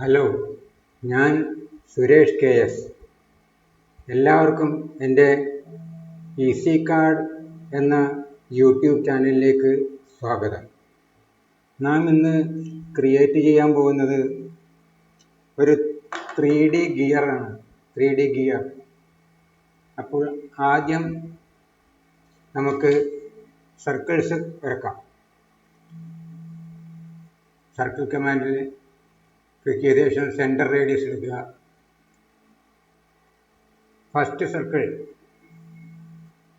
Hello ഞാൻ Suresh K S. എല്ലാവർക്കും എന്റെ ഈസി കാർഡ് എന്ന യൂട്യൂബ് ചാനലിലേക്ക് സ്വാഗതം. നാം ഇന്ന് ക്രിയേറ്റ് ചെയ്യാൻ പോകുന്നത് ഒരു ത്രീ ഡി ഗിയറാണ് ത്രീ ഡി ഗിയർ. അപ്പോൾ ആദ്യം നമുക്ക് സർക്കിൾസ് വരക്കാം. സർക്കിൾ കമാൻഡിൽ ക്ലിക്ക് ചെയ്ത ശേഷം സെന്റർ റേഡിയസ് എടുക്കുക. ഫസ്റ്റ് സർക്കിൾ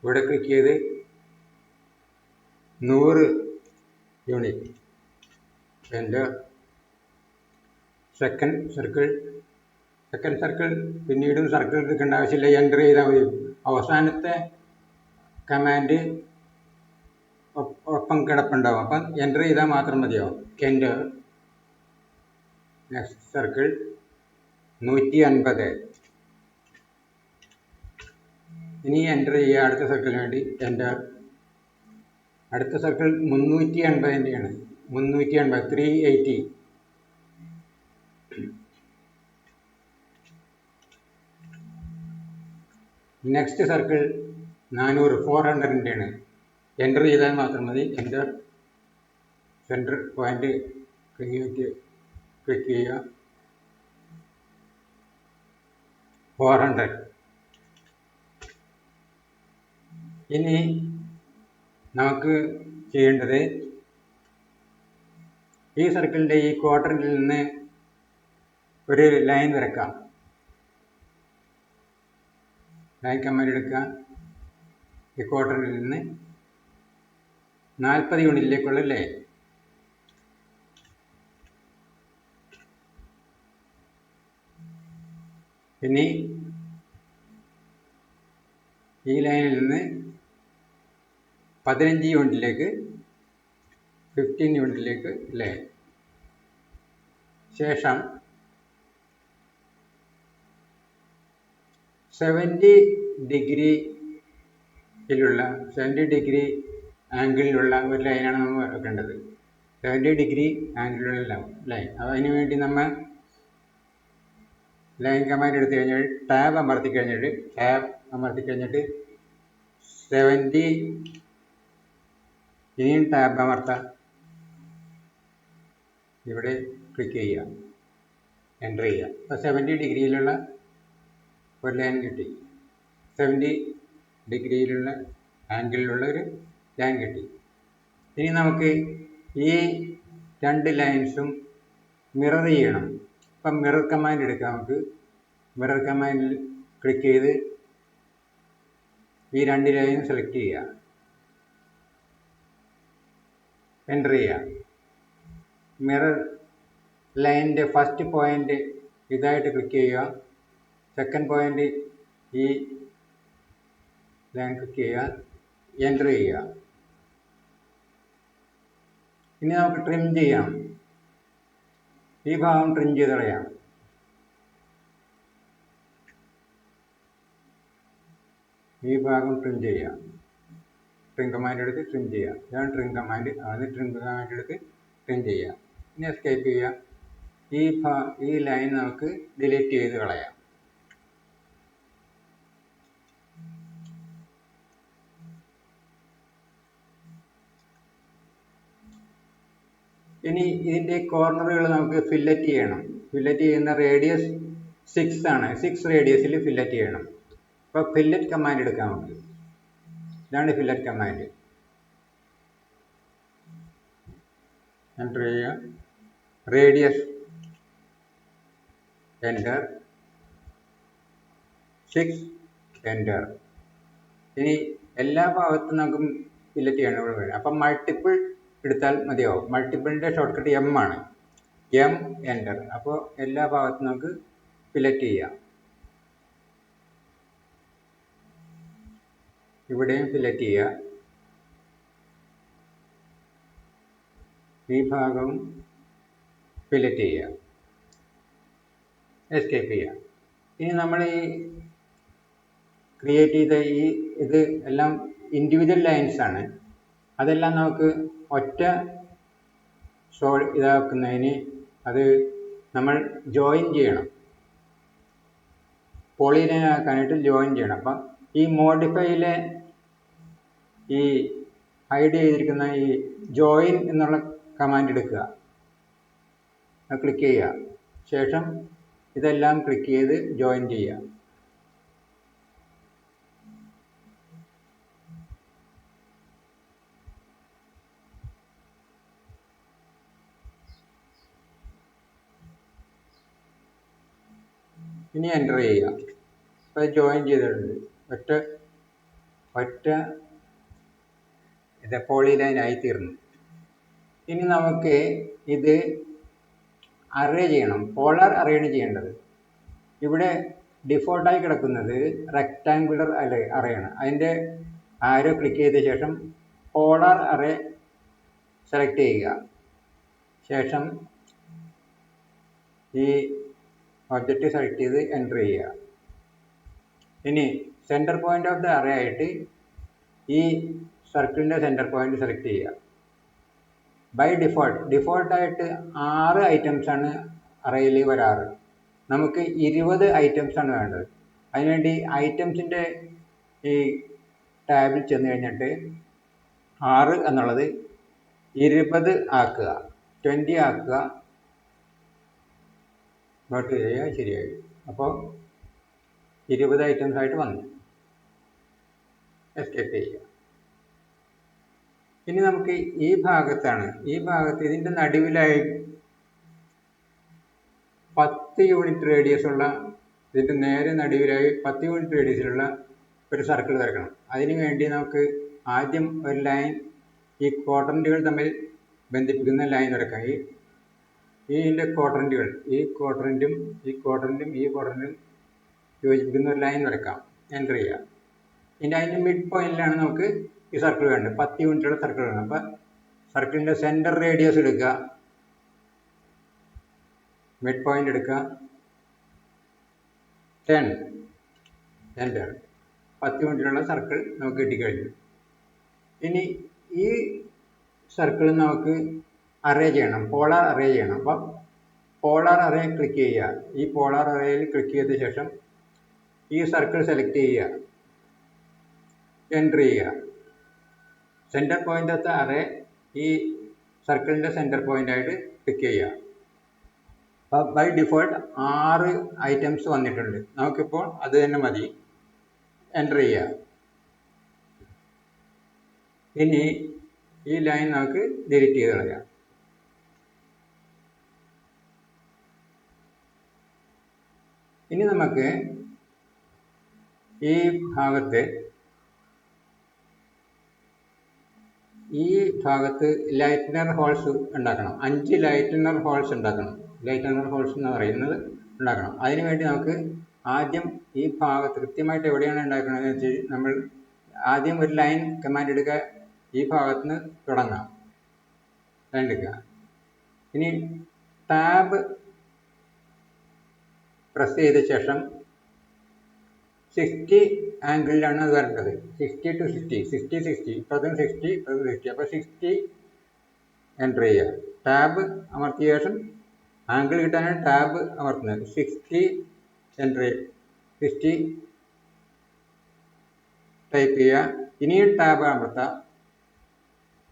ഇവിടെ ക്ലിക്ക് ചെയ്ത് നൂറ് യൂണിറ്റ് എന്റെ സെക്കൻഡ് സർക്കിൾ സെക്കൻഡ് സർക്കിൾ പിന്നീടും സർക്കിൾ എടുക്കേണ്ട ആവശ്യമില്ല. എന്റർ ചെയ്താൽ മതി. അവസാനത്തെ കമാൻഡ് ഒപ്പം കിടപ്പുണ്ടാവും. അപ്പം എന്റർ ചെയ്താൽ മാത്രം മതിയാവും. എന്റെ നെക്സ്റ്റ് സർക്കിൾ നൂറ്റി അൻപത് ഇനി എന്റർ ചെയ്യുക അടുത്ത സർക്കിളിന് വേണ്ടി എന്റർ അടുത്ത സർക്കിൾ മുന്നൂറ്റി അൻപതിന്റെയാണ് മുന്നൂറ്റി അൻപത് ത്രീ എയ്റ്റി നെക്സ്റ്റ് സർക്കിൾ നാനൂറ് ഫോർ ഹൺഡ്രഡിന്റെയാണ് എന്റർ ചെയ്താൽ മാത്രം മതി. Enter centre point create click ചെയ്യുക ഫോർ ഹൺഡ്രഡ് ഇനി നമുക്ക് ചെയ്യേണ്ടത് ഈ സർക്കിളിന്റെ ഈ ക്വാർട്ടറിൽ നിന്ന് ഒരു ലൈൻ വരക്കാം ലൈൻ കമാൻഡ് എടുക്കുക. ഈ ക്വാർട്ടറിൽ നിന്ന് നാൽപ്പത് യൂണിറ്റിലേക്കുള്ള ലൈൻ. ഇനി ഈ ലൈനിൽ നിന്ന് പതിനഞ്ച് യൂണിറ്റിലേക്ക് ഫിഫ്റ്റീൻ യൂണിറ്റിലേക്ക് ലൈൻ ശേഷം സെവന്റി ഡിഗ്രിയിലുള്ള സെവന്റി ഡിഗ്രി ആംഗിളിലുള്ള ഒരു ലൈനാണ് നമ്മൾ വരക്കേണ്ടത്. സെവന്റി ഡിഗ്രി ആംഗിളിലുള്ള ലൈൻ. അതിനു വേണ്ടി നമ്മൾ ലൈൻ കമാൻഡ് എടുത്തു കഴിഞ്ഞാൽ ടാബ് അമർത്തി കഴിഞ്ഞിട്ട് ടാബ് അമർത്തി കഴിഞ്ഞിട്ട് സെവന്റി ഇനിയും ടാബ് അമർത്താം. ഇവിടെ ക്ലിക്ക് ചെയ്യുക. എന്റർ ചെയ്യുക. അപ്പോൾ സെവന്റി ഡിഗ്രിയിലുള്ള ഒരു ലൈൻ കിട്ടി. സെവന്റി ഡിഗ്രിയിലുള്ള ആംഗിളിലുള്ള ഒരു ലൈൻ കിട്ടി. ഇനി നമുക്ക് ഈ രണ്ട് ലൈൻസും മിറർ ചെയ്യണം. ഇപ്പം മിറർ കമാൻഡ് എടുക്കാം നമുക്ക്. മിറർ കമാൻഡിൽ ക്ലിക്ക് ചെയ്ത് ഈ രണ്ട് ലൈനും സെലക്ട് ചെയ്യാം. എന്റർ ചെയ്യാം. മിറർ ലൈനിന്റെ ഫസ്റ്റ് പോയിന്റ് ഇതായിട്ട് ക്ലിക്ക് ചെയ്യുക. സെക്കൻഡ് പോയിന്റ് ഈ ലൈൻ ക്ലിക്ക് ചെയ്യുക. എന്റർ ചെയ്യുക. ഇനി നമുക്ക് ട്രിം ചെയ്യാം. ഈ ഭാഗം ട്രിം ചെയ്ത് കളയാം ഈ ഭാഗം ട്രിം ചെയ്യാം. ട്രിം കമാൻഡ് എടുത്ത് ട്രിം ചെയ്യാം. ഇതാണ് ട്രിം കമാൻഡ് അത് ട്രിം കമാൻഡ് എടുത്ത് ട്രിം ചെയ്യാം. ഇനി എസ്കേപ്പ് ചെയ്യാം. ഈ ഭാ ഈ ലൈൻ നമുക്ക് ഡിലീറ്റ് ചെയ്ത് കളയാം. ഇനി ഇതിന്റെ കോർണറുകൾ നമുക്ക് ഫില്ലറ്റ് ചെയ്യണം. ഫില്ലറ്റ് ചെയ്യുന്ന റേഡിയസ് സിക്സ് ആണ്. സിക്സ് റേഡിയസിൽ ഫില്ലറ്റ് ചെയ്യണം. അപ്പോൾ ഫില്ലറ്റ് കമാൻഡ് എടുക്കാം നമുക്ക്. ഇതാണ് ഫില്ലറ്റ് കമാൻഡ് എന്റർ ചെയ്യുക. റേഡിയസ് എന്റർ സിക്സ് എന്റർ ഇനി എല്ലാ ഭാഗത്തും നമുക്ക് ഫില്ലറ്റ് ചെയ്യണം. അപ്പം മൾട്ടിപ്പിൾ എടുത്താൽ മതിയാവും. മൾട്ടിപ്പിളിന്റെ ഷോർട്ട് കട്ട് എം ആണ്. എം എന്റർ അപ്പോൾ എല്ലാ ഭാഗത്തും നമുക്ക് ഫിലറ്റ് ചെയ്യാം. ഇവിടെയും ഫിലറ്റ് ചെയ്യാം. ഈ ഭാഗം ഫിലറ്റ് ചെയ്യുക എസ്കേപ്പ് ചെയ്യുക ഇനി നമ്മൾ ഈ ക്രിയേറ്റ് ചെയ്ത ഈ ഇത് എല്ലാം ഇൻഡിവിജ്വൽ ലൈൻസ് ആണ്. അതെല്ലാം നമുക്ക് ഒറ്റ ഷോ ഇതാക്കുന്നതിന് അത് നമ്മൾ ജോയിൻ ചെയ്യണം. പോളിലൈൻ ആക്കാനായിട്ട് ജോയിൻ ചെയ്യണം. അപ്പം ഈ മോഡിഫൈയിലെ ഈ ഹൈഡ് ചെയ്തിരിക്കുന്ന ഈ ജോയിൻ എന്നുള്ള കമാൻഡ് എടുക്കുക. ക്ലിക്ക് ചെയ്യുക. ശേഷം ഇതെല്ലാം ക്ലിക്ക് ചെയ്ത് ജോയിൻ ചെയ്യുക. ഇനി എന്റർ ചെയ്യുക. അപ്പോൾ ജോയിൻ ചെയ്തിട്ടുണ്ട്. ഒറ്റ ഒറ്റ ഇത് പോളിലൈനായി തീർന്നു. ഇനി നമുക്ക് ഇത് അറേ ചെയ്യണം. പോളാർ അറേയാണ് ചെയ്യേണ്ടത്. ഇവിടെ ഡിഫോൾട്ടായി കിടക്കുന്നത് റെക്റ്റാങ്കുലർ അറേ അറേയാണ് അതിന്റെ ആരോ ക്ലിക്ക് ചെയ്ത ശേഷം പോളാർ അറേ സെലക്ട് ചെയ്യുക. ശേഷം ഈ ഒബ്ജക്റ്റ് സെലക്ട് ചെയ്ത് എന്റർ ചെയ്യുക. ഇനി centre point of the array ആയിട്ട് ഈ സർക്കിളിന്റെ സെന്റർ പോയിന്റ് സെലക്ട് ചെയ്യുക. ബൈ ഡിഫോൾട്ട് ഡിഫോൾട്ടായിട്ട് ആറ് ഐറ്റംസാണ് അറയിൽ വരാറ്. നമുക്ക് ഇരുപത് ഐറ്റംസാണ് വേണ്ടത്. അതിനുവേണ്ടി ഐറ്റംസിന്റെ ഈ ടാബിൽ ചെന്ന് കഴിഞ്ഞിട്ട് ആറ് എന്നുള്ളത് ഇരുപത് ആക്കുക ട്വന്റി ആക്കുക നോട്ട് ചെയ്യുക ശരിയായി. അപ്പോൾ ഇരുപത് ഐറ്റംസ് ആയിട്ട് വന്നു. എസ്കേപ്പ് ചെയ്യുക ഇനി നമുക്ക് ഈ ഭാഗത്താണ്. ഈ ഭാഗത്ത് ഇതിന്റെ നടുവിലായി പത്ത് യൂണിറ്റ് റേഡിയസ് ഉള്ള ഇതിന്റെ നേരെ നടുവിലായി പത്ത് യൂണിറ്റ് റേഡിയസിലുള്ള ഒരു സർക്കിൾ വരക്കണം. അതിനു വേണ്ടി നമുക്ക് ആദ്യം ഒരു ലൈൻ ഈ ക്വാഡ്രന്റുകൾ തമ്മിൽ ബന്ധിപ്പിക്കുന്ന ലൈൻ വരക്കാം. ഈ ഇതിന്റെ ക്വാഡ്രന്റുകൾ ഈ ക്വാഡ്രന്റും ഈ ക്വാഡ്രന്റും ഈ ക്വാഡ്രന്റും യോജിപ്പിക്കുന്ന ഒരു ലൈൻ വരക്കാം എന്റർ ചെയ്യാം ഇനി അതിന്റെ മിഡ് പോയിന്റിലാണ് നമുക്ക് ഈ സർക്കിൾ വേണ്ടത്. പത്ത് യൂണിറ്റുള്ള സർക്കിൾ വേണം. അപ്പം സർക്കിളിന്റെ സെന്റർ റേഡിയസ് എടുക്കുക. മിഡ് പോയിന്റ് എടുക്കുക. ടെൻ സെന്റർ പത്ത് യൂണിറ്റിലുള്ള സർക്കിൾ നമുക്ക് കിട്ടിക്കഴിഞ്ഞു. ഇനി ഈ സർക്കിൾ നമുക്ക് അറേ ചെയ്യണം പോളാർ അറേ ചെയ്യണം. അപ്പം പോളാർ അറേ ക്ലിക്ക് ചെയ്യുക. ഈ പോളാർ അറേയിൽ ക്ലിക്ക് ചെയ്ത ശേഷം ഈ സർക്കിൾ സെലക്ട് ചെയ്യുക. എന്റർ ചെയ്യുക. സെന്റർ പോയിന്റത്തെ അറേ ഈ സർക്കിളിന്റെ സെന്റർ പോയിന്റായിട്ട് ക്ലിക്ക് ചെയ്യുക. അപ്പോൾ ബൈ ഡിഫോൾട്ട് ആറ് ഐറ്റംസ് വന്നിട്ടുണ്ട്. നമുക്കിപ്പോൾ അത് തന്നെ മതി. എന്റർ ചെയ്യുക. ഇനി ഈ ലൈൻ നമുക്ക് ഡിലീറ്റ് ചെയ്ത് കളയാം. ഇനി നമുക്ക് ഈ ഭാഗത്ത് ഈ ഭാഗത്ത് ലൈറ്റ്നർ ഹോൾസ് ഉണ്ടാക്കണം. അഞ്ച് ലൈറ്റ്നർ ഹോൾസ് ഉണ്ടാക്കണം. ലൈറ്റ്നർ ഹോൾസ് എന്ന് പറയുന്നത് ഉണ്ടാക്കണം. അതിനുവേണ്ടി നമുക്ക് ആദ്യം ഈ ഭാഗത്ത് കൃത്യമായിട്ട് എവിടെയാണ് ഉണ്ടാക്കണമെന്ന് വെച്ചാൽ നമ്മൾ ആദ്യം ഒരു ലൈൻ കമാൻഡ് എടുക്കുക. ഈ ഭാഗത്ത് നിന്ന് തുടങ്ങാം. ലൈൻ എടുക്കുക. ഇനി ടാബ് പ്രസ് ചെയ്ത ശേഷം സിക്സ്റ്റി ആംഗിളിലാണ് അത് വരേണ്ടത്. Sixty to sixty sixty sixty ഇപ്പോഴത്തെ സിക്സ്റ്റി ഇപ്പോഴത്തെ സിക്സ്റ്റി അപ്പോൾ സിക്സ്റ്റി എന്റർ ചെയ്യുക. ടാബ് അമർത്തിയ ശേഷം ആംഗിൾ കിട്ടാനാണ് ടാബ് അമർത്തുന്നത്. സിക്സ്റ്റി എന്റർ സിക്സ്റ്റി ടൈപ്പ് ചെയ്യുക. ഇനിയും ടാബ് അമർത്താം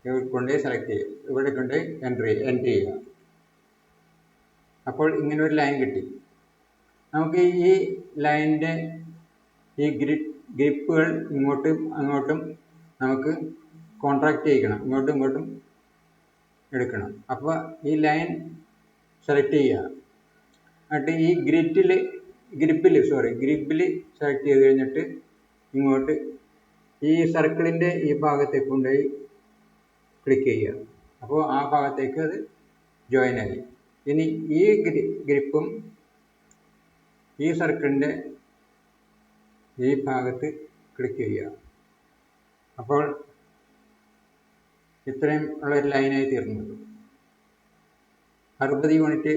ഇവിടെ കൊണ്ട് സെലക്ട് ചെയ്യുക. ഇവിടെ കൊണ്ട് എന്റർ ചെയ്യുക. എന്റർ ചെയ്യുക. അപ്പോൾ ഇങ്ങനെ ഒരു ലൈൻ കിട്ടി. നമുക്ക് ഈ ലൈനിന്റെ ഈ ഗ്രി ഗ്രിപ്പുകൾ ഇങ്ങോട്ടും അങ്ങോട്ടും നമുക്ക് കോൺട്രാക്റ്റ് ചെയ്യിക്കണം. ഇങ്ങോട്ടും ഇങ്ങോട്ടും എടുക്കണം. അപ്പോൾ ഈ ലൈൻ സെലക്ട് ചെയ്യുക. എന്നിട്ട് ഈ ഗ്രിറ്റിൽ ഗ്രിപ്പിൽ സോറി ഗ്രിപ്പിൽ സെലക്ട് ചെയ്ത് കഴിഞ്ഞിട്ട് ഇങ്ങോട്ട് ഈ സർക്കിളിന്റെ ഈ ഭാഗത്തേക്ക് കൊണ്ടുപോയി ക്ലിക്ക് ചെയ്യുക. അപ്പോൾ ആ ഭാഗത്തേക്ക് അത് ജോയിൻ ആയി. ഇനി ഈ ഗ്രിപ്പും ഈ സർക്കിളിന്റെ ഈ ഭാഗത്ത് ക്ലിക്ക് ചെയ്യുക. അപ്പോൾ ഇത്രയും ഉള്ള ഒരു ലൈനായി തീർന്നു. അറുപത് യൂണിറ്റ്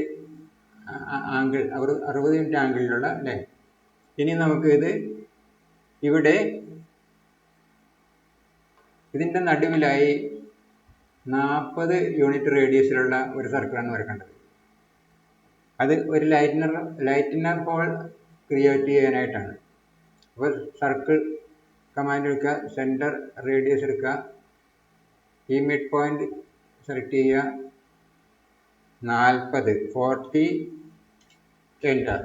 ആംഗിൾ അറുപത് യൂണിറ്റ് ആംഗിളിലുള്ള ലൈൻ ഇനി നമുക്ക് ഇത് ഇവിടെ ഇതിന്റെ നടുവിലായി നാൽപ്പത് യൂണിറ്റ് റേഡിയസിലുള്ള ഒരു സർക്കിളാണ് വരക്കേണ്ടത് അത് ഒരു ലൈറ്റ്നർ ലൈറ്റ്നർ ഹോൾ ക്രിയേറ്റ് ചെയ്യാനായിട്ടാണ്. അപ്പോൾ സർക്കിൾ കമാൻഡ് എടുക്കുക സെന്റർ റേഡിയസ് എടുക്കുക ഈ മിഡ് പോയിന്റ് സെലക്ട് ചെയ്യുക. നാൽപ്പത് ഫോർട്ടി എന്റർ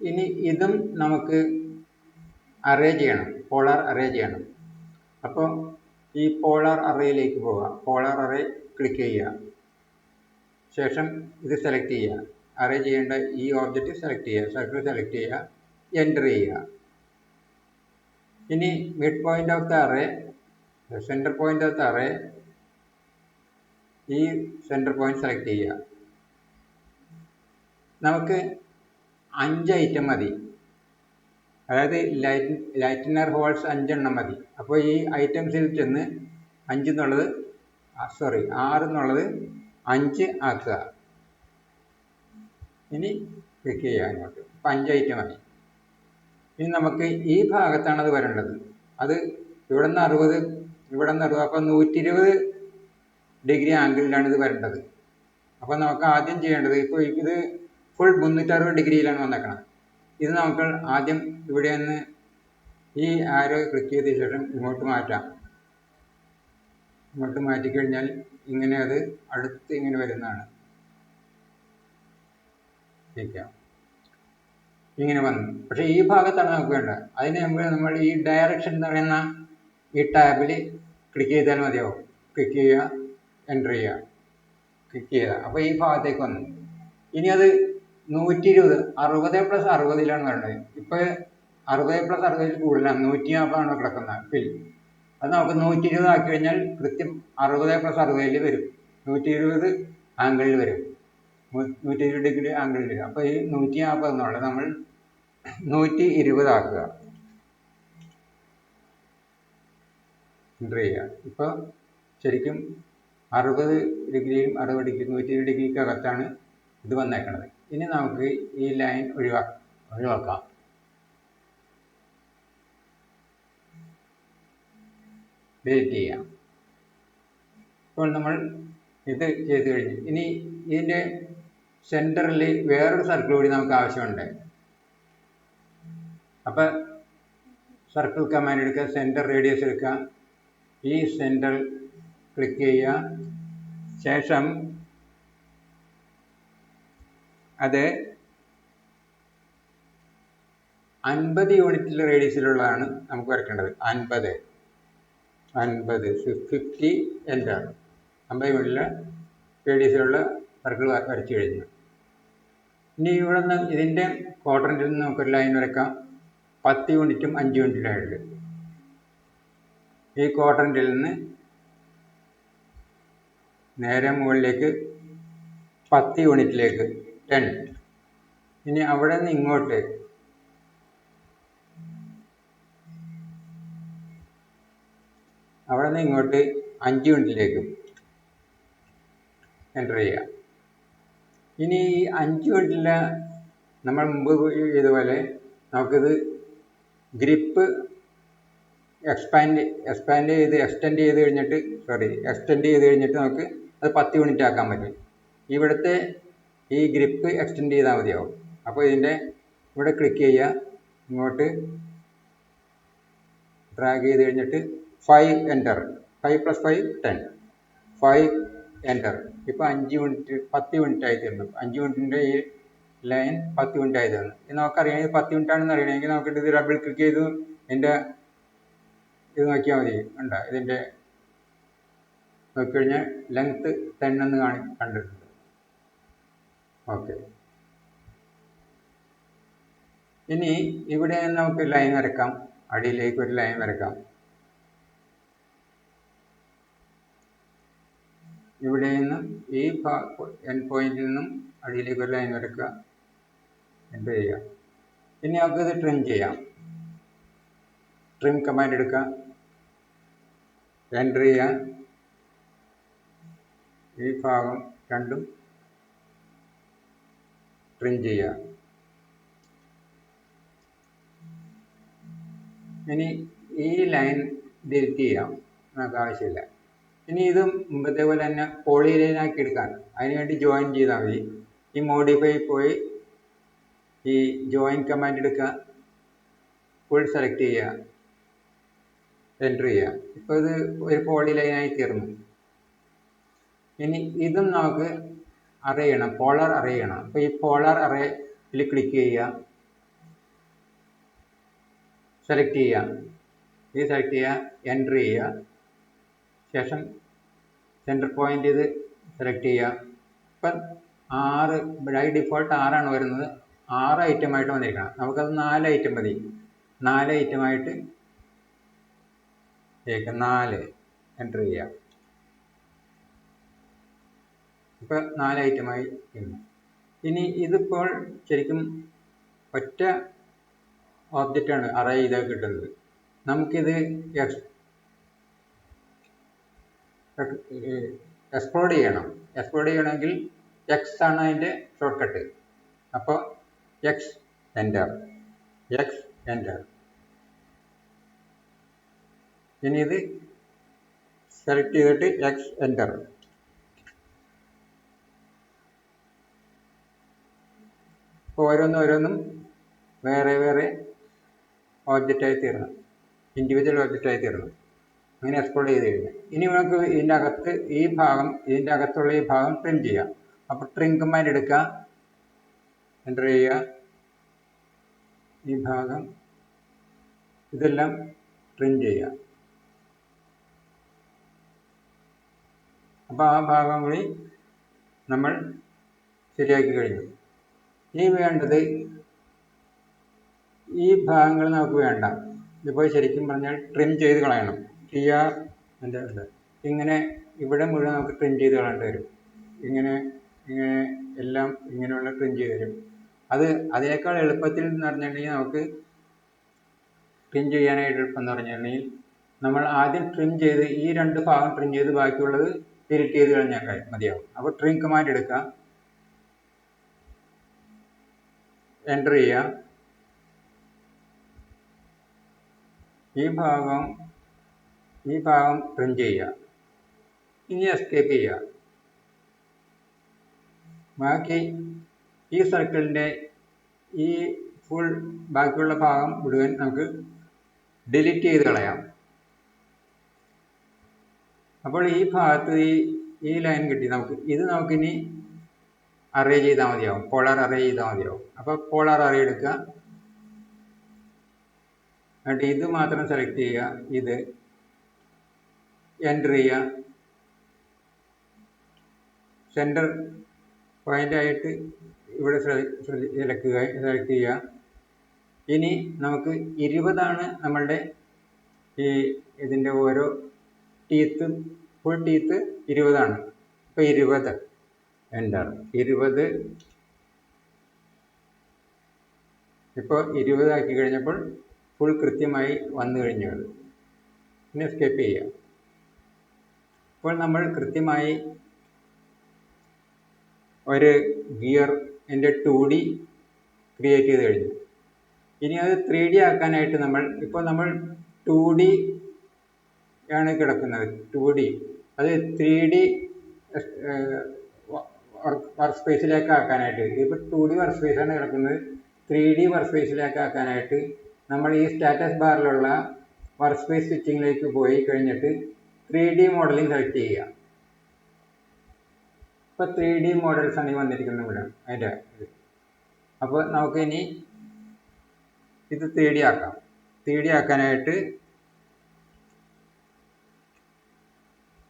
ഇനി ഇതും നമുക്ക് അറേ ചെയ്യണം പോളാർ അറേ ചെയ്യണം. അപ്പോൾ ഈ പോളാർ അറേയിലേക്ക് പോവുക പോളാർ അറേ ക്ലിക്ക് ചെയ്യുക. ശേഷം ഇത് സെലക്ട് ചെയ്യുക. അറേ ചെയ്യേണ്ട ഈ ഓബ്ജക്റ്റ് സെലക്ട് ചെയ്യുക. സർക്കിൾ സെലക്ട് ചെയ്യുക. എന്റർ ചെയ്യുക. ഇനി mid point of the array centre point of the array ഈ സെന്റർ പോയിന്റ് സെലക്ട് ചെയ്യുക. നമുക്ക് അഞ്ച് ഐറ്റം മതി. അതായത് ലൈറ്റ് ലൈറ്റിനർ ഹോൾസ് അഞ്ചെണ്ണം മതി. അപ്പോൾ ഈ ഐറ്റംസിൽ ചെന്ന് അഞ്ചെന്നുള്ളത് സോറി ആറ് എന്നുള്ളത് അഞ്ച് ആക്കുക. ഇനി ക്ലിക്ക് ചെയ്യുക അങ്ങോട്ട്. അപ്പം അഞ്ച് ഇനി നമുക്ക് ഈ ഭാഗത്താണ് അത് വരേണ്ടത്. അത് ഇവിടെ നിന്ന് അറുപത് ഇവിടെ നിന്ന് അറുപത് അപ്പം നൂറ്റി ഇരുപത് ഡിഗ്രി ആംഗിളിലാണ് ഇത് വരേണ്ടത്. അപ്പോൾ നമുക്ക് ആദ്യം ചെയ്യേണ്ടത് ഇപ്പോൾ ഇത് ഫുൾ മുന്നൂറ്ററുപത് ഡിഗ്രിയിലാണ് വന്നേക്കണം ഇത് നമുക്ക് ആദ്യം ഇവിടെ നിന്ന് ഈ ആരോ ക്ലിക്ക് ചെയ്ത ശേഷം ഇങ്ങോട്ട് മാറ്റാം. ഇങ്ങോട്ട് മാറ്റിക്കഴിഞ്ഞാൽ ഇങ്ങനെ അത് അടുത്ത് ഇങ്ങനെ വരുന്നതാണ്. ഇങ്ങനെ വന്നു. പക്ഷേ ഈ ഭാഗത്താണ് നമുക്ക് വേണ്ടത്. അതിന് മുമ്പ് നമ്മൾ ഈ ഡയറക്ഷൻ എന്ന് പറയുന്ന ഈ ടാബിൽ ക്ലിക്ക് ചെയ്താൽ മതിയാവും. ക്ലിക്ക് ചെയ്യുക എന്റർ ചെയ്യുക. ക്ലിക്ക് ചെയ്യുക. അപ്പോൾ ഈ ഭാഗത്തേക്ക് വന്നു. ഇനി അത് നൂറ്റി ഇരുപത് അറുപത് പ്ലസ് അറുപതിലാണ് വേണ്ടത് ഇപ്പോൾ അറുപത് പ്ലസ് അറുപതിൽ കൂടുതലാണ്. നൂറ്റി നാൽപ്പതാണ് കിടക്കുന്നത്. ഫിൽ അത് നമുക്ക് നൂറ്റി ഇരുപത് ആക്കി കഴിഞ്ഞാൽ കൃത്യം അറുപത് പ്ലസ് അറുപതിൽ വരും. നൂറ്റി ഇരുപത് ആംഗിളിൽ വരും. നൂറ്റി ഇരുപത് ഡിഗ്രി ആംഗിളിൽ വരും അപ്പോൾ ഈ നൂറ്റി നാൽപ്പത് എന്നുള്ളത് നമ്മൾ നൂറ്റി ഇരുപതാക്കുക എന്റർ ചെയ്യുക. ഇപ്പോൾ ശരിക്കും അറുപത് ഡിഗ്രിയും അറുപത് ഡിഗ്രി നൂറ്റി ഇരുപത് ഡിഗ്രിക്കകത്താണ് ഇത് വന്നേക്കണത്. ഇനി നമുക്ക് ഈ ലൈൻ ഒഴിവാക്കാം ഒഴിവാക്കാം. ഡിലീറ്റ് ചെയ്യാം. ഇപ്പോൾ നമ്മൾ ഇത് ചെയ്ത് കഴിഞ്ഞു. ഇനി ഇതിന്റെ സെന്ററിൽ വേറൊരു സർക്കിൾ കൂടി നമുക്ക് ആവശ്യമുണ്ട്. അപ്പം സർക്കിൾ കമാൻഡ് എടുക്കുക സെന്റർ റേഡിയസ് എടുക്കുക. ഈ സെന്റർ ക്ലിക്ക് ചെയ്യുക. ശേഷം അത് അൻപത് യൂണിറ്റിൽ റേഡിയസിലുള്ളതാണ് നമുക്ക് വരയ്ക്കേണ്ടത്. അൻപത്. അൻപത് ഫിഫ്റ്റി എന്റർ അമ്പത് യൂണിറ്റിലെ റേഡിയസിലുള്ള വർക്കുകൾ വരച്ചു കഴിഞ്ഞു. ഇനി ഇവിടെ നിന്ന് ഇതിന്റെ ക്വാഡ്രന്റിൽ നിന്ന് നമുക്കൊരു ലൈൻ വരക്കാം. പത്ത് യൂണിറ്റും അഞ്ച് യൂണിറ്റിലായിട്ട് ഈ ക്വാഡ്രന്റിൽ നിന്ന് നേരെ മുകളിലേക്ക് പത്ത് യൂണിറ്റിലേക്ക് ടെൻ ഇനി അവിടെ നിന്ന് ഇങ്ങോട്ട് അവിടെ നിന്ന് ഇങ്ങോട്ട് അഞ്ച് മിനിറ്റിലേക്ക് എന്റർ ചെയ്യുക ഇനി ഈ അഞ്ച് മിനിറ്റിലെ നമ്മൾ മുമ്പ് ചെയ്തപോലെ നമുക്കിത് ഗ്രിപ്പ് എക്സ്പാൻഡ് എക്സ്പാൻഡ് ചെയ്ത് എക്സ്റ്റെൻഡ് ചെയ്ത് കഴിഞ്ഞിട്ട് സോറി എക്സ്റ്റെൻഡ് ചെയ്ത് കഴിഞ്ഞിട്ട് നമുക്ക് അത് പത്ത് മിനിറ്റ് ആക്കാൻ പറ്റും. ഇവിടുത്തെ ഈ ഗ്രിപ്പ് എക്സ്റ്റെൻഡ് ചെയ്താൽ മതിയാവും. അപ്പോൾ ഇതിന്റെ ഇവിടെ ക്ലിക്ക് ചെയ്യുക. ഇങ്ങോട്ട് ഡ്രാഗ് ചെയ്ത് കഴിഞ്ഞിട്ട് five enter five plus five ten five enter ഇപ്പോൾ അഞ്ച് മിനിറ്റ് പത്ത് മിനിറ്റ് ആയി തീർന്നു. അഞ്ച് മിനിറ്റിന്റെ ഈ ലൈൻ പത്ത് മിനിറ്റ് ആയി തീർന്നു. ഇത് നമുക്കറിയണമെങ്കിൽ പത്ത് മിനിറ്റ് ആണെന്ന് അറിയണമെങ്കിൽ നമുക്ക് ഇത് ഡബിൾ ക്ലിക്ക് ചെയ്ത് ഇതിന്റെ ഇത് നോക്കിയാൽ മതി. ഉണ്ടോ ഇതിന്റെ നോക്കിക്കഴിഞ്ഞാൽ ലെങ്ത്ത് ടെൻ എന്ന് കാണി കണ്ടിട്ടുണ്ട്. ഓക്കെ ഇനി ഇവിടെ നമുക്ക് ലൈൻ വരക്കാം. അടിയിലേക്ക് ഒരു ലൈൻ വരക്കാം. ഇവിടെ നിന്ന് ഈ എൻ പോയിന്റിൽ നിന്നും അടിയിലേക്ക് ഒരു ലൈൻ വരക്കുക. എന്റർ ചെയ്യുക. ഇനി ഇത് ട്രിം ചെയ്യാം. ട്രിം കമാൻഡ് എടുക്കുക. എന്റർ ചെയ്യുക. ഈ ഭാഗം രണ്ടും ട്രിം ചെയ്യുക. ഇനി ഈ ലൈൻ ഡിലീറ്റ് ചെയ്യാം. നമുക്ക് ആവശ്യമില്ല. ഇനി ഇതും ഇതേപോലെ പോലെ തന്നെ പോളിലൈൻ ആക്കി എടുക്കാൻ. അതിനുവേണ്ടി ജോയിൻ ചെയ്താൽ മതി. ഈ മോഡിഫൈ പോയി ഈ ജോയിൻ കമാൻഡ് എടുക്കുക. ഫുൾ സെലക്ട് ചെയ്യുക. എന്റർ ചെയ്യുക. ഇപ്പോൾ ഇത് ഒരു പോളി ലൈനായി തീർന്നു. ഇനി ഇതും നമുക്ക് അറിയണം പോളർ അറിയണം അപ്പോൾ ഈ പോളർ അറേയിൽ ക്ലിക്ക് ചെയ്യുക. സെലക്ട് ചെയ്യുക. ഇത് സെലക്ട് ചെയ്യുക. എന്റർ ചെയ്യുക. ശേഷം സെന്റർ പോയിന്റ് ഇത് സെലക്ട് ചെയ്യുക. ഇപ്പം ആറ് ബൈ ഡിഫോൾട്ട് ആറാണ് വരുന്നത്. ആറ് ഐറ്റമായിട്ട് വന്നിരിക്കണം. നമുക്കത് നാല് ഐറ്റം മതി. നാല് ഐറ്റമായിട്ട് ഏക നാല് എന്റർ ചെയ്യാം ഇപ്പം നാല് ഐറ്റമായി ഇരുന്നു ഇനി ഇതിപ്പോൾ ശരിക്കും ഒറ്റ ഓബ്ജക്റ്റാണ് അറേ ചെയ്താൽ കിട്ടുന്നത്. നമുക്കിത് എക്സ് എക്സ്പ്ലോഡ് ചെയ്യണം. എക്സ്പ്ലോഡ് ചെയ്യണമെങ്കിൽ എക്സ് ആണ് അതിന്റെ ഷോർട്ട് കട്ട് അപ്പോൾ എക്സ് എന്റർ എക്സ് എന്റർ ഇനി ഇത് സെലക്ട് ചെയ്തിട്ട് എക്സ് എന്റർ ഇപ്പോൾ ഓരോന്നും വേറെ വേറെ ഓബ്ജക്റ്റായി തീർന്നു ഇൻഡിവിജ്വൽ ഓബ്ജക്റ്റായി തീർന്നു അങ്ങനെ എക്സ്പ്ലോർ ചെയ്ത് കഴിഞ്ഞു. ഇനി നമുക്ക് ഇതിന്റെ അകത്ത് ഈ ഭാഗം ഇതിന്റെ അകത്തുള്ള ഈ ഭാഗം ട്രിം ചെയ്യാം. അപ്പോൾ ട്രിം കമാൻഡ് എടുക്കുക. എന്റർ ചെയ്യുക. ഈ ഭാഗം ഇതെല്ലാം ട്രിം ചെയ്യുക. അപ്പോൾ ആ ഭാഗം കൂടി നമ്മൾ ശരിയാക്കി കഴിഞ്ഞു. ഇനി വേണ്ടത് ഈ ഭാഗങ്ങൾ നമുക്ക് വേണ്ട. ഇതിപ്പോൾ ശരിക്കും പറഞ്ഞാൽ ട്രിം ചെയ്ത് കളയണം. ആർ എന്റെ ഉണ്ട് ഇങ്ങനെ ഇവിടെ മുഴുവൻ നമുക്ക് പ്രിന്റ് ചെയ്ത് കാണേണ്ടി വരും. ഇങ്ങനെ ഇങ്ങനെ എല്ലാം ഇങ്ങനെയുള്ള ട്രിം ചെയ്ത് തരും. അത് അതിനേക്കാൾ എളുപ്പത്തിൽ എന്ന് പറഞ്ഞിട്ടുണ്ടെങ്കിൽ നമുക്ക് ട്രിം ചെയ്യാനായിട്ട് എളുപ്പം എന്ന് പറഞ്ഞിട്ടുണ്ടെങ്കിൽ നമ്മൾ ആദ്യം ട്രിം ചെയ്ത് ഈ രണ്ട് ഭാഗം ട്രിം ചെയ്ത് ബാക്കിയുള്ളത് ഡിലിറ്റ് ചെയ്ത് കഴിഞ്ഞാൽ മതിയാവും. അപ്പോൾ ട്രിം കമാൻഡ് എടുക്കുക. എന്റർ ചെയ്യുക. ഈ ഭാഗം ഈ ഭാഗം പ്രിന്റ് ചെയ്യുക. ഇനി എസ്കേപ്പ് ചെയ്യുക. ബാക്കി ഈ സർക്കിളിന്റെ ഈ ഫുൾ ബാക്കിയുള്ള ഭാഗം മുഴുവൻ നമുക്ക് ഡിലീറ്റ് ചെയ്ത് കളയാം. അപ്പോൾ ഈ ഭാഗത്ത് ഈ ഈ ലൈൻ കിട്ടി നമുക്ക്. ഇത് നമുക്കിനി അറേ ചെയ്താൽ മതിയാവും. പോളാർ അറേ ചെയ്താൽ മതിയാവും. അപ്പോൾ പോളാർ അറേ എടുക്കുക. എന്നിട്ട് ഇത് മാത്രം സെലക്ട് ചെയ്യുക. ഇത് എന്റർ ചെയ്യുക സെന്റർ പോയിന്റായിട്ട് ഇവിടെ ഇലക്കുക സെലക്ട് ചെയ്യുക. ഇനി നമുക്ക് ഇരുപതാണ് നമ്മളുടെ ഈ ഇതിന്റെ ഓരോ ടീത്ത് ഫുൾ ടീത്ത് ഇരുപതാണ്. ഇപ്പോൾ ഇരുപത്. എന്റർ ഇരുപത്. ഇപ്പോൾ ഇരുപതാക്കി കഴിഞ്ഞപ്പോൾ ഫുൾ കൃത്യമായി വന്നു കഴിഞ്ഞു. ഇനി പിന്നെ എസ്കേപ്പ് ചെയ്യുക ഇപ്പോൾ നമ്മൾ കൃത്യമായി ഒരു ഗിയർ എന്റെ ടു ഡി ക്രിയേറ്റ് ചെയ്ത് കഴിഞ്ഞു. ഇനി അത് ത്രീ ഡി ആക്കാനായിട്ട് നമ്മൾ ഇപ്പോൾ നമ്മൾ ടു ഡി ആണ് കിടക്കുന്നത് ടു ഡി. അത് ത്രീ ഡി വർക്ക് സ്പേസിലേക്ക് ആക്കാനായിട്ട്. ഇപ്പോൾ ടു ഡി വർക്ക് സ്പേസാണ് കിടക്കുന്നത് ത്രീ ഡി വർക്ക് സ്പേസിലേക്ക് ആക്കാനായിട്ട് നമ്മൾ ഈ സ്റ്റാറ്റസ് ബാറിലുള്ള വർക്ക് സ്പേസ് സ്വിച്ചിങ്ങിലേക്ക് പോയി കഴിഞ്ഞിട്ട് ത്രീ ഡി മോഡലിംഗ് സെലക്ട് ചെയ്യുക. ഇപ്പോൾ ത്രീ ഡി മോഡൽസ് ആണ് ഈ വന്നിരിക്കുന്നത് ഇവിടെ അതിന്റെ ഇത്. അപ്പോൾ നമുക്ക് ഇനി ഇത് ത്രീ ഡി ആക്കാം. ത്രീ ഡി ആക്കാനായിട്ട്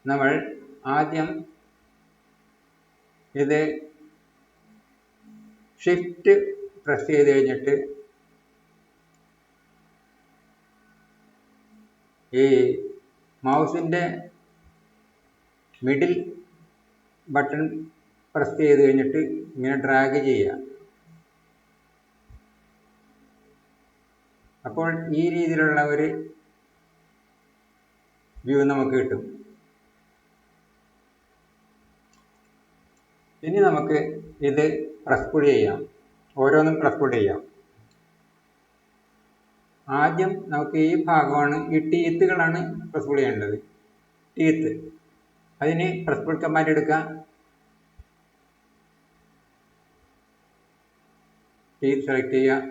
നമ്മൾ ആദ്യം ഇത് ഷിഫ്റ്റ് പ്രസ് ചെയ്ത് കഴിഞ്ഞിട്ട് ഈ മൗസിന്റെ മിഡിൽ ബട്ടൺ പ്രസ് ചെയ്ത് കഴിഞ്ഞിട്ട് ഇങ്ങനെ ഡ്രാഗ് ചെയ്യുക. അപ്പോൾ ഈ രീതിയിലുള്ള ഒരു വ്യൂ നമുക്ക് കിട്ടും. ഇനി നമുക്ക് ഇത് പ്രസ് ചെയ്യാം. ഓരോന്നും പ്രസ് ചെയ്യാം. ആദ്യം നമുക്ക് ഈ ഭാഗമാണ് ഈ ടീത്തുകളാണ് പ്രസ് പുൾ ചെയ്യേണ്ടത്. ടീത്ത്. അതിന് പ്രസ് പുൾ കമാൻഡ് എടുക്കുക. ടീത്ത് സെലക്ട് ചെയ്യുക.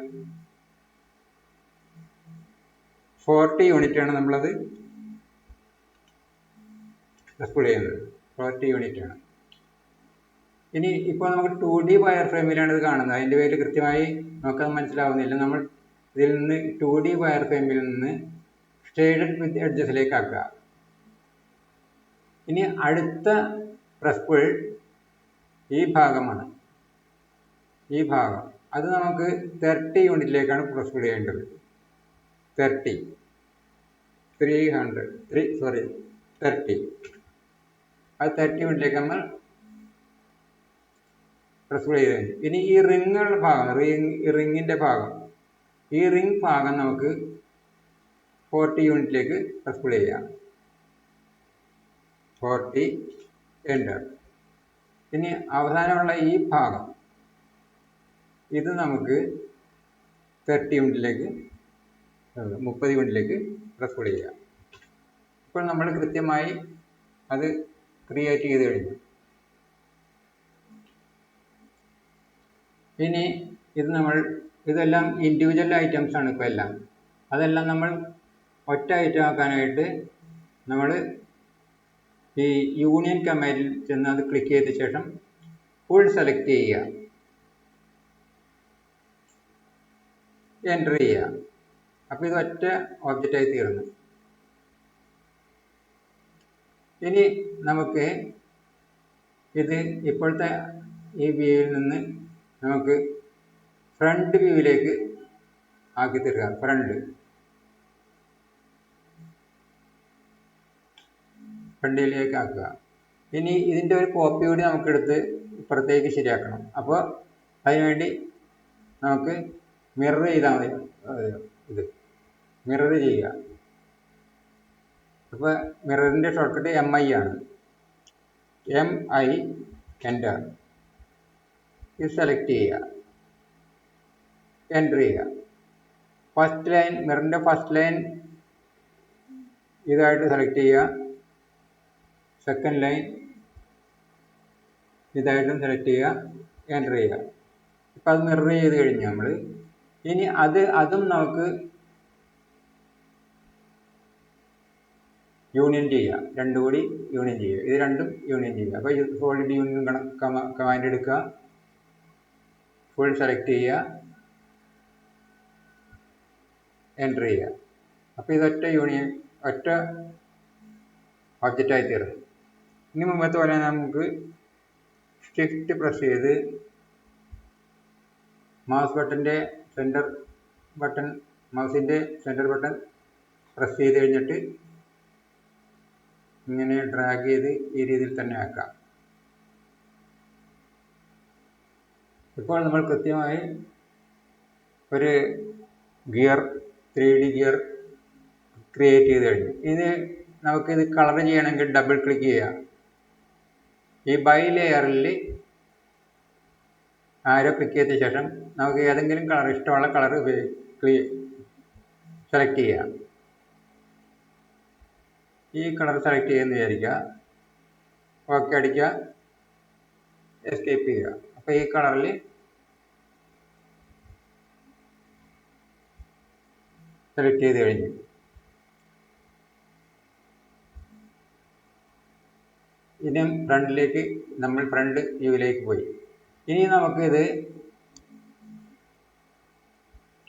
ഫോർട്ടി യൂണിറ്റ് ആണ് നമ്മളത് പ്രസ് ചെയ്യുന്നത്. ഫോർട്ടി യൂണിറ്റ് ആണ്. ഇനി ഇപ്പോൾ നമുക്ക് ടു ഡി വയർ ഫ്രെയിമിലാണ് ഇത് കാണുന്നത്. അതിന്റെ പേര് കൃത്യമായി നമുക്കത് മനസ്സിലാവുന്നില്ല. നമ്മൾ ഇതിൽ നിന്ന് ടു ഡി വയർ ഫ്രെയിമിൽ നിന്ന് സ്റ്റേഡഡ് വിത്ത് എഡ്ജസിലേക്ക് ആക്കുക ഇനി അടുത്ത പ്രസ് പുൾ ഈ ഭാഗമാണ്. ഈ ഭാഗം. അത് നമുക്ക് തേർട്ടി യൂണിറ്റിലേക്കാണ് പ്രസ് പുൾ ചെയ്യേണ്ടത്. Thirty three hundred three sorry thirty അത് തേർട്ടി യൂണിറ്റിലേക്ക് നമ്മൾ പ്രസ് പുൾ ചെയ്ത് ഇനി ഈ റിങ്ങുള്ള ഭാഗം റിങ് റിങ്ങിന്റെ ഭാഗം. ഈ റിംഗ് ഭാഗം നമുക്ക് ഫോർട്ടി യൂണിറ്റിലേക്ക് പ്രസ് ചെയ്യാം. ഫോർട്ടി എന്റർ ഇനി അവസാനമുള്ള ഈ ഭാഗം. ഇത് നമുക്ക് തേർട്ടി യൂണിറ്റിലേക്ക് മുപ്പത് യൂണിറ്റിലേക്ക് പ്രസ് ചെയ്യാം. ഇപ്പോൾ നമ്മൾ കൃത്യമായി അത് ക്രിയേറ്റ് ചെയ്ത് കഴിഞ്ഞു. ഇനി ഇത് നമ്മൾ ഇതെല്ലാം ഇൻഡിവിജ്വൽ ഐറ്റംസ് ആണ് ഇപ്പോൾ എല്ലാം. അതെല്ലാം നമ്മൾ ഒറ്റ ഐറ്റം ആക്കാനായിട്ട് നമ്മൾ ഈ യൂണിയൻ കമാൻഡിൽ ചെന്ന് അത് ക്ലിക്ക് ചെയ്ത ശേഷം ഫുൾ സെലക്ട് ചെയ്യുക. എന്റർ ചെയ്യുക. അപ്പോൾ ഇത് ഒറ്റ ഓബ്ജക്റ്റായി തീർന്നു. ഇനി നമുക്ക് ഇത് ഇപ്പോഴത്തെ ഈ വ്യൂവിൽ നിന്ന് നമുക്ക് ഫ്രണ്ട് വ്യൂവിലേക്ക് ആക്കി തരിക. ഫ്രണ്ട് ഫ്രണ്ടിലേക്ക് ആക്കുക. ഇനി ഇതിന്റെ ഒരു കോപ്പി കൂടി നമുക്കെടുത്ത് ഇപ്പുറത്തേക്ക് ശരിയാക്കണം. അപ്പോൾ അതിനുവേണ്ടി നമുക്ക് മിറർ ചെയ്താൽ മതി. ഇത് മിറർ ചെയ്യുക. അപ്പോൾ മിററിന്റെ ഷോർട്ട് എം ഐ ആണ്. എം ഐ എന്റർ ഇത് സെലക്ട് ചെയ്യുക. എന്റർ ചെയ്യുക. ഫസ്റ്റ് ലൈൻ മിററിന്റെ ഫസ്റ്റ് ലൈൻ ഇതായിട്ട് സെലക്ട് ചെയ്യുക. സെക്കൻഡ് ലൈൻ ഇതായിട്ടും സെലക്ട് ചെയ്യുക. എന്റർ ചെയ്യുക. ഇപ്പം അത് മിറർ ചെയ്ത് കഴിഞ്ഞു നമ്മൾ ഇനി അത് അതും നമുക്ക് യൂണിയൻ ചെയ്യുക രണ്ടും കൂടി യൂണിയൻ ചെയ്യുക. ഇത് രണ്ടും യൂണിയൻ ചെയ്യുക. അപ്പോൾ ഇത് സോളിഡ് യൂണിയൻ കമാൻഡ് എടുക്കുക. ഫുൾ സെലക്ട് ചെയ്യുക. എന്റർ ചെയ്യുക അപ്പോൾ ഇതൊറ്റ യൂണിയൻ ഒറ്റ ഒബ്ജക്റ്റായി തീർന്നു ഇനി മുമ്പത്തെ പോലെ നമുക്ക് ഷിഫ്റ്റ് പ്രസ് ചെയ്ത് മൗസ് ബട്ടന്റെ സെന്റർ ബട്ടൺ മൗസിന്റെ സെന്റർ ബട്ടൺ പ്രസ് ചെയ്ത് കഴിഞ്ഞിട്ട് ഇങ്ങനെ ഡ്രാഗ് ചെയ്ത് ഈ രീതിയിൽ തന്നെ ആക്കാം. ഇപ്പോൾ നമ്മൾ കൃത്യമായി ഒരു gear three D gear create ചെയ്ത് കഴിഞ്ഞു. ഇത് നമുക്കിത് കളർ ചെയ്യണമെങ്കിൽ ഡബിൾ ക്ലിക്ക് ചെയ്യാം. ഈ ബൈ ലെയറിൽ ആരോ ക്ലിക്ക് ചെയ്ത ശേഷം നമുക്ക് ഏതെങ്കിലും കളർ ഇഷ്ടമുള്ള കളർ സെലക്ട് ചെയ്യാം. ഈ കളർ സെലക്ട് ചെയ്യുമെന്ന് വിചാരിക്കുക. ഓക്കെ അടിക്കുക. എസ്കേപ്പ് ചെയ്യുക. അപ്പോൾ ഈ കളറിൽ സെലക്ട് ചെയ്ത് കഴിഞ്ഞു. ഇനി ഫ്രണ്ടിലേക്ക് നമ്മൾ ഫ്രണ്ട് വ്യൂവിലേക്ക് പോയി. ഇനി നമുക്ക് ഇത്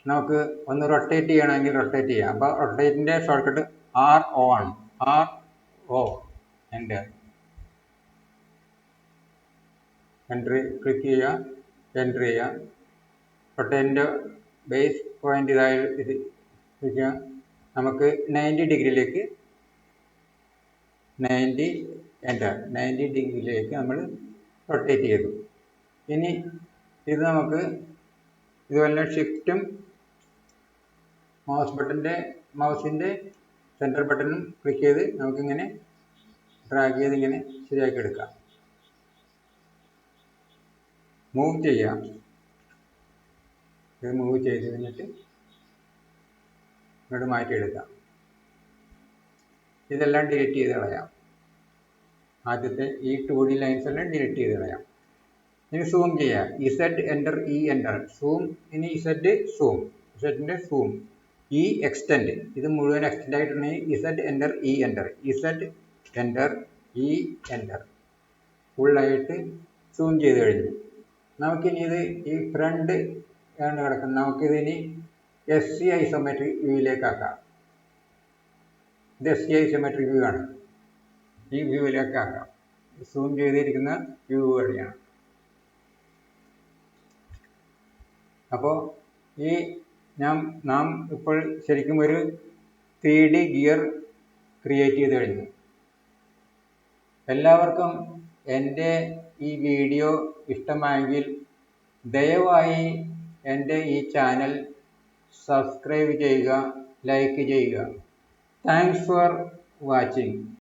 നമുക്ക് ഒന്ന് റൊട്ടേറ്റ് ചെയ്യണമെങ്കിൽ റൊട്ടേറ്റ് ചെയ്യാം. അപ്പോൾ റൊട്ടേറ്റിന്റെ ഷോർട്ട് കട്ട് ആർ ഒ ആണ്. ആർ ഒ എന്റെ എൻട്രി ക്ലിക്ക് ചെയ്യുക എൻട്രി ചെയ്യുക. റൊട്ടേറ്റിന്റെ ബേസ് പോയിന്റ് ഇതായി ഇത് വയ്ക്കുക നമുക്ക് നയന്റി ഡിഗ്രിയിലേക്ക് നയന്റി എന്റർ നയന്റി ഡിഗ്രിയിലേക്ക് നമ്മൾ റൊട്ടേറ്റ് ചെയ്തു. ഇനി ഇത് നമുക്ക് ഇതുപോലെ ഷിഫ്റ്റും മൗസ് ബട്ടന്റെ മൗസിന്റെ സെന്റർ ബട്ടണും ക്ലിക്ക് ചെയ്ത് നമുക്കിങ്ങനെ ഡ്രാഗ് ചെയ്ത് ഇങ്ങനെ ശരിയാക്കി എടുക്കാം. മൂവ് ചെയ്യാം. ഇത് മൂവ് ചെയ്ത് കഴിഞ്ഞിട്ട് ഇങ്ങോട്ട് മാറ്റിയെടുക്കാം. ഇതെല്ലാം ഡിലീറ്റ് ചെയ്ത് കളയാം. ആദ്യത്തെ ഈ ടു ഡി ലൈൻസ് എല്ലാം ഡിലീറ്റ് ചെയ്ത് കളയാം. ഇനി സൂം ചെയ്യാം. Z enter E enter zoom ഇനി ഇസെഡ് സൂം ഇസെഡിന്റെ സൂം ഇ എക്സ്റ്റെൻഡ് ഇത് മുഴുവൻ എക്സ്റ്റെൻഡ് ആയിട്ടുണ്ടെങ്കിൽ Z enter E enter Z enter E enter ഫുള്ളായിട്ട് സൂം ചെയ്ത് കഴിഞ്ഞു. നമുക്കിനി ഇത് ഈ ഫ്രണ്ട് കിടക്കുന്നത്. നമുക്കിതിനി എസ് സി ഐസോമെട്രിക് വ്യൂവിലേക്ക് ആക്കാം ഇത് എസ് സി ഐസോമെട്രിക് വ്യൂ ആണ്. ഈ വ്യൂവിലേക്ക് ആക്കാം സൂം ചെയ്തിരിക്കുന്ന വ്യൂ വഴിയാണ്. അപ്പോൾ ഈ ഞാൻ നാം ഇപ്പോൾ ശരിക്കും ഒരു ത്രീ ഡി ഗിയർ ക്രിയേറ്റ് ചെയ്ത് കഴിഞ്ഞു. എല്ലാവർക്കും എന്റെ ഈ വീഡിയോ ഇഷ്ടമായെങ്കിൽ ദയവായി എന്റെ ഈ ചാനൽ സബ്സ്ക്രൈബ് ചെയ്യുക ലൈക്ക് ചെയ്യുക. Thanks for watching